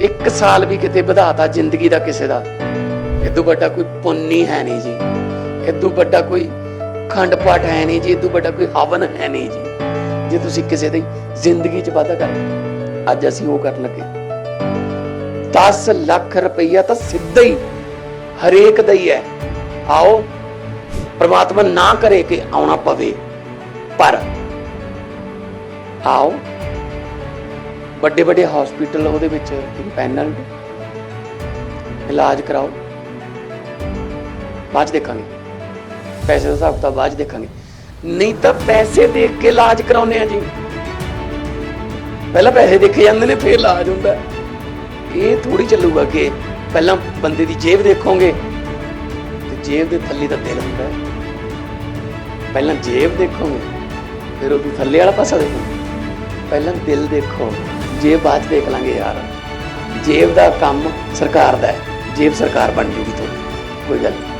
ਇੱਕ ਸਾਲ ਵੀ ਕਿਤੇ ਵਧਾਤਾ ਜ਼ਿੰਦਗੀ ਦਾ ਕਿਸੇ ਦਾ। ਇਦੋਂ ਵੱਡਾ ਕੋਈ ਪੁੰਨੀ ਹੈ ਨਹੀਂ ਜੀ। ਇਦੋਂ ਵੱਡਾ ਕੋਈ ਖੰਡ ਪਾਠ ਹੈ ਨਹੀਂ ਜੀ। ਇਦੋਂ ਵੱਡਾ ਕੋਈ ਹਵਨ ਹੈ ਨਹੀਂ ਜੀ। ਜੇ ਤੁਸੀਂ ਕਿਸੇ ਦੀ ਜ਼ਿੰਦਗੀ 'ਚ ਵਾਧਾ ਕਰ ਅੱਜ ਅਸੀਂ ਉਹ ਕਰਨ ਲੱਗੇ। 10 ਲੱਖ ਰੁਪਈਆ ਤਾਂ ਸਿੱਧਾ ਹੀ ਹਰੇਕ ਦਾ ਹੀ ਹੈ। ਆਓ, ਪ੍ਰਮਾਤਮਾ ਨਾ ਕਰੇ ਕਿ ਆਉਣਾ ਪਵੇ। ਪਰ ਆਓ ਵੱਡੇ ਵੱਡੇ ਹਸਪੀਟਲ ਉਹਦੇ ਵਿੱਚ ਪੈਨਲ ਇਲਾਜ ਕਰਾਓ। ਬਾਅਦ ਦੇਖਾਂਗੇ। ਪੈਸੇ ਦਾ ਹਿਸਾਬ ਤਾਂ ਬਾਅਦ 'ਚ ਦੇਖਾਂਗੇ। ਨਹੀਂ ਤਾਂ ਪੈਸੇ ਦੇ ਕੇ ਇਲਾਜ ਕਰਾਉਨੇ ਆ ਜੀ। ਪਹਿਲਾਂ ਪੈਸੇ ਦੇਖੇ ਜਾਂਦੇ ਨੇ, ਫਿਰ ਇਲਾਜ ਹੁੰਦਾ। ਇਹ ਥੋੜੀ ਚੱਲੂਗਾ ਕਿ ਪਹਿਲਾਂ ਬੰਦੇ ਦੀ ਜੇਬ ਦੇਖੋਗੇ, ਤੇ ਜੇਬ ਦੇ ਥੱਲੇ ਦਾ ਦਿਲ ਹੁੰਦਾ। ਪਹਿਲਾਂ ਜੇਬ ਦੇਖੋਗੇ, ਫਿਰ ਉਹ ਥੱਲੇ ਵਾਲਾ ਪਾਸਾ ਦੇਖੋਗੇ। ਪਹਿਲਾਂ ਦਿਲ ਦੇਖੋ। ਜੇਬ ਬਾਅਦ 'ਚ ਦੇਖ ਲਾਂਗੇ ਯਾਰ। ਜੇਬ ਦਾ ਕੰਮ ਸਰਕਾਰ ਦਾ ਹੈ। ਜੇਬ ਸਰਕਾਰ ਬਣ ਜੂਗੀ ਤੁਹਾਡੀ ਕੋਈ ਗੱਲ ਨਹੀਂ